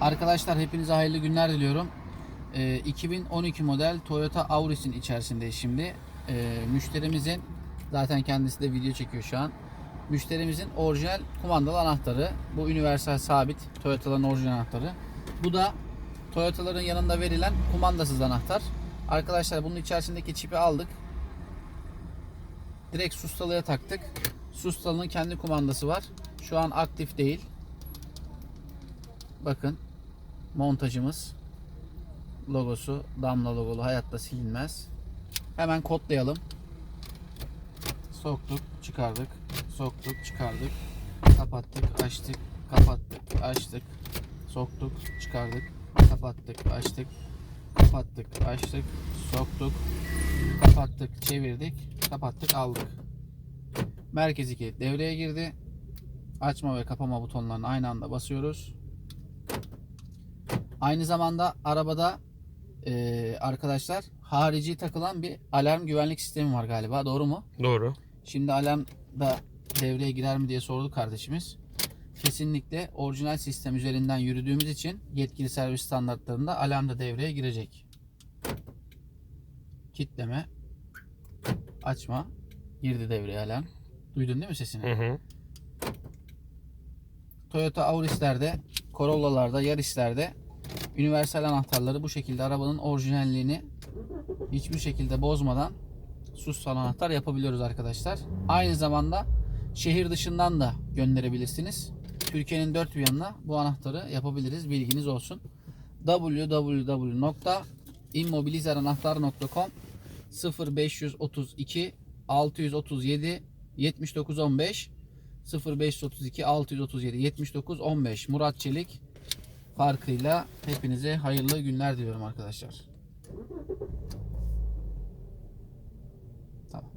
Arkadaşlar hepinize hayırlı günler diliyorum. Ee, 2012 model Toyota Auris'in içerisindeyiz şimdi. Ee, müşterimizin zaten kendisi de video çekiyor şu an. Müşterimizin orijinal kumandalı anahtarı. Bu universal sabit Toyota'ların orijinal anahtarı. Bu da Toyota'ların yanında verilen kumandasız anahtar. Arkadaşlar bunun içerisindeki çipi aldık. Direkt sustalıya taktık. Sustalının kendi kumandası var. Şu an aktif değil. Bakın montajımız logosu damla logolu hayatta silinmez. Hemen kodlayalım. Soktuk, çıkardık. Soktuk, çıkardık. Kapattık, açtık. Kapattık, açtık. Soktuk, çıkardık. Kapattık, açtık. Kapattık, açtık. Soktuk. Kapattık, çevirdik. Kapattık, aldık. Merkezi kilit devreye girdi. Açma ve kapama butonlarını aynı anda basıyoruz. Aynı zamanda arabada eee, arkadaşlar harici takılan bir alarm güvenlik sistemi var galiba. Doğru mu? Doğru. Şimdi alarm da devreye girer mi diye sordu kardeşimiz. Kesinlikle orijinal sistem üzerinden yürüdüğümüz için yetkili servis standartlarında alarm da devreye girecek. Kitleme. Açma. Girdi devreye alarm. Duydun değil mi sesini? Hı hı. Toyota Auris'lerde, Corolla'larda, Yaris'lerde universal anahtarları bu şekilde arabanın orijinalliğini hiçbir şekilde bozmadan sussal anahtar yapabiliyoruz arkadaşlar. Aynı zamanda şehir dışından da gönderebilirsiniz. Türkiye'nin dört bir yanına bu anahtarı yapabiliriz. Bilginiz olsun. www.immobilizaranahtar.com 0532 637 7915 0532 637 79 15 Murat Çelik farkıyla hepinize hayırlı günler diliyorum arkadaşlar. Tamam.